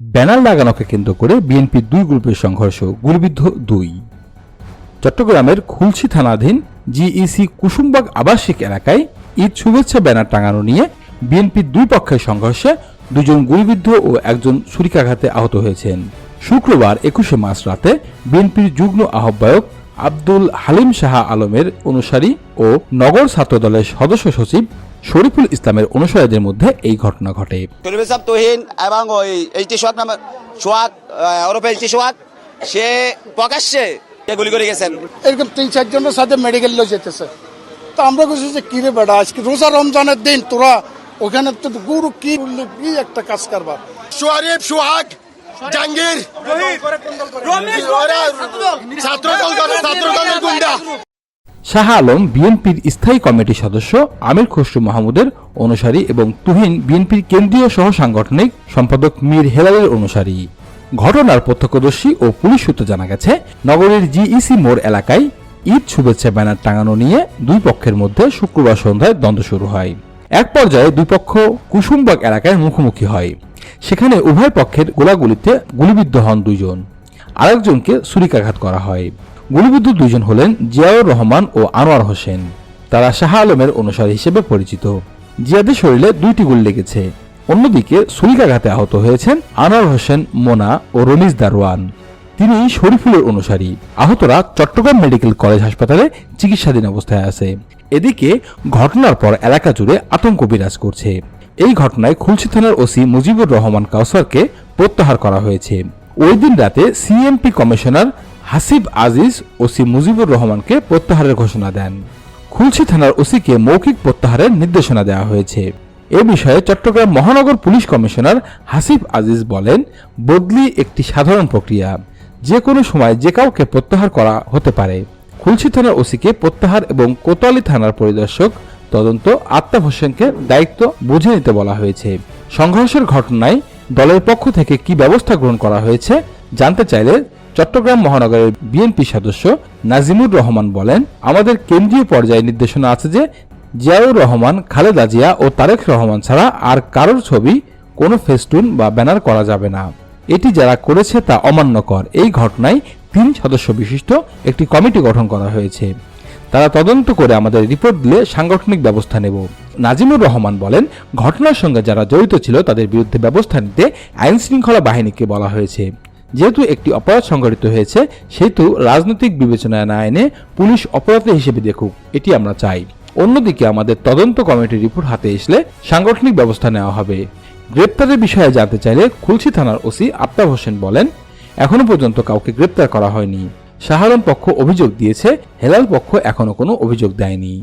Banner লাগানোকে কেন্দ্র করে বিএনপির দুই গ্রুপের সংঘর্ষ, গুলিবিদ্ধ দুই। চট্টগ্রামের খুলশি থানাধীন জিইসি কুসুমবাগ আবাসিক এলাকায় ঈদ শুভেচ্ছা ব্যানার টাঙানো নিয়ে বিএনপির দুই পক্ষের সংঘর্ষে দুজন গুলিবিদ্ধ ও একজন ছুরিকাঘাতে আহত হয়েছেন। শুক্রবার একুশে মার্চ রাতে বিএনপির যুগ্ম আহ্বায়ক আব্দুল হালিম শাহ আলমের অনুসারী ও নগর ছাত্রদলের সদস্য সচিব শরীফুল ইসলামের অনুসারীদের মধ্যে এই ঘটনা ঘটে। শরীফ ইসলাম তুহিন এবং ওই এইচটি সোহাগ নামে সোহাগ ওরফে সোহাগ সে প্রকাশ্যে গুলি করে গেছেন। এরকম তিন চারজনের সাথে মেডিকেল লয়ে যেতেছে। তো আমরা বলছি যে কিরে বেড়া আজকে রোজা রমজানের দিন তোরা ওখানে তো গুরু কি বললি কি একটা কাজ কারবার। শরীফ সোহাগ জাহাঙ্গীর ছাত্রদল করে- ছাত্রদলের গুন্ডা। শাহ আলম বিএনপির স্থায়ী কমিটির সদস্য, আমির খসরু মাহমুদের অনুসারী এবং তুহিন বিএনপির কেন্দ্রীয় সহ সাংগঠনিক সম্পাদক মীর হেলালের অনুসারী। ঘটনার প্রত্যক্ষদর্শী ও পুলিশ সূত্রে জানা গেছে, নগরীর জিইসি মোড় এলাকায় ঈদ শুভেচ্ছা ব্যানার টাঙানো নিয়ে দুই পক্ষের মধ্যে শুক্রবার সন্ধ্যায় দ্বন্দ্ব শুরু হয়। এক পর্যায়ে দুই পক্ষ কুসুমবাগ এলাকায় মুখোমুখি হয়। সেখানে উভয় পক্ষের গোলাগুলিতে গুলিবিদ্ধ হন দুইজন। আরেকজনকে ছুরিকাঘাত করা হয়। গুলিবিদ্ধ দুজন হলেন জিয়াউর রহমান ও আনোয়ার হোসেন। তারা শাহ আলমের অনুসারী হিসেবে পরিচিত। জিয়াদের শরীরে দুইটি গুলি লেগেছে। অন্যদিকে ছুরিকাঘাতে আহত হয়েছেন আনোয়ার হোসেন, মোনা ও রমিজ দারওয়ান তিনি শরীফুলের অনুসারী। আহতরা চট্টগ্রাম মেডিকেল কলেজ হাসপাতালে চিকিৎসাধীন অবস্থায় আছে। এদিকে ঘটনার পর এলাকা জুড়ে আতঙ্ক বিরাজ করছে। এই ঘটনায় খুলশি থানার ওসি মুজিবুর রহমান কাউসারকে প্রত্যাহার করা হয়েছে। ওই দিন রাতে CMP commissioner Hasib Aziz OC Mujibur রহমানকে প্রত্যাহারের ঘোষণা দেন। খুলশি থানার ওসিকে মৌখিক প্রত্যাহারের নির্দেশনা দেওয়া হয়েছে। এ বিষয়ে চট্টগ্রাম মহানগর পুলিশ কমিশনার হাসিব আজিজ বলেন, বদলি একটি সাধারণ প্রক্রিয়া। যে কোনো সময় যে কাউকে প্রত্যাহার করা হতে পারে। খুলশি থানার ওসিকে প্রত্যাহার এবং কোতোয়ালি থানার পরিদর্শক তদন্ত আত্মাব হোসেনকে দায়িত্ব বুঝে নিতে বলা হয়েছে। সংঘর্ষের ঘটনায় দলের পক্ষ থেকে কি ব্যবস্থা গ্রহণ করা হয়েছে জানতে চাইলে চট্টগ্রাম মহানগরের বিএনপি সদস্য নাজিমুর রহমান বলেন, আমাদের কেন্দ্রীয় পর্যায়ে নির্দেশনা আছে যে জিয়াউর রহমান, খালেদা জিয়া ও তারেক রহমান ছাড়া আর কারোর ছবি, কোনো ফেস্টুন বা ব্যানার করা যাবে না। এটি যারা করেছে তা অমান্যকর এই ঘটনায় তিন সদস্য বিশিষ্ট একটি কমিটি গঠন করা হয়েছে। তারা তদন্ত করে আমাদের রিপোর্ট দিলে সাংগঠনিক ব্যবস্থা নেব। নাজিমুর রহমান বলেন, ঘটনার সঙ্গে যারা জড়িত ছিল তাদের বিরুদ্ধে ব্যবস্থা নিতে আইন শৃঙ্খলা বাহিনীকে বলা হয়েছে। যেহেতু একটি অপরাধ সংঘটিত হয়েছে, সেহেতু রাজনৈতিক বিবেচনায় না এনে পুলিশ অপরাধী হিসেবে দেখুক, এটি আমরা চাই। অন্যদিকে আমাদের তদন্ত কমিটির রিপোর্ট হাতে আসলে সাংগঠনিক ব্যবস্থা নেওয়া হবে। গ্রেপ্তারের বিষয়ে জানতে চাইলে খুলশি থানার ওসি আফতাব হোসেন বলেন, এখনও পর্যন্ত কাউকে গ্রেপ্তার করা হয়নি। আলম পক্ষ অভিযোগ দিয়েছে, হেলাল পক্ষ এখনও কোনো অভিযোগ দেয়নি।